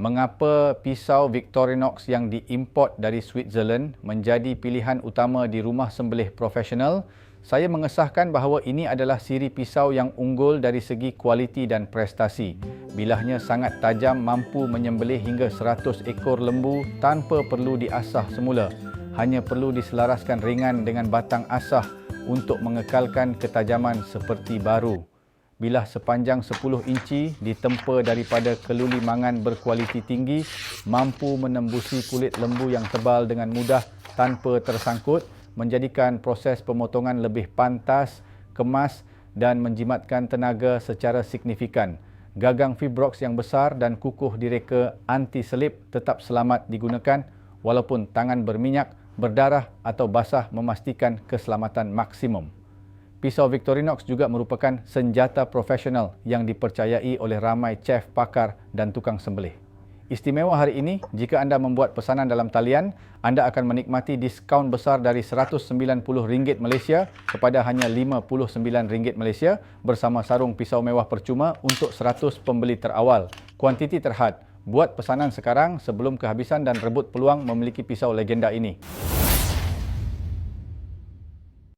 mengapa pisau Victorinox yang diimport dari Switzerland menjadi pilihan utama di rumah sembelih profesional, saya mengesahkan bahawa ini adalah siri pisau yang unggul dari segi kualiti dan prestasi. Bilahnya sangat tajam mampu menyembelih hingga 100 ekor lembu tanpa perlu diasah semula. Hanya perlu diselaraskan ringan dengan batang asah untuk mengekalkan ketajaman seperti baru bilah sepanjang 10 inci ditempa daripada keluli mangan berkualiti tinggi mampu menembusi kulit lembu yang tebal dengan mudah tanpa tersangkut menjadikan proses pemotongan lebih pantas, kemas dan menjimatkan tenaga secara signifikan. Gagang fibrox yang besar dan kukuh direka anti-selip tetap selamat digunakan walaupun tangan berminyak, berdarah atau basah memastikan keselamatan maksimum. Pisau Victorinox juga merupakan senjata profesional yang dipercayai oleh ramai chef, pakar dan tukang sembelih. Istimewa hari ini, jika anda membuat pesanan dalam talian, anda akan menikmati diskaun besar dari RM190 Malaysia kepada hanya RM59 Malaysia bersama sarung pisau mewah percuma untuk 100 pembeli terawal. Kuantiti terhad. Buat pesanan sekarang sebelum kehabisan dan rebut peluang memiliki pisau legenda ini.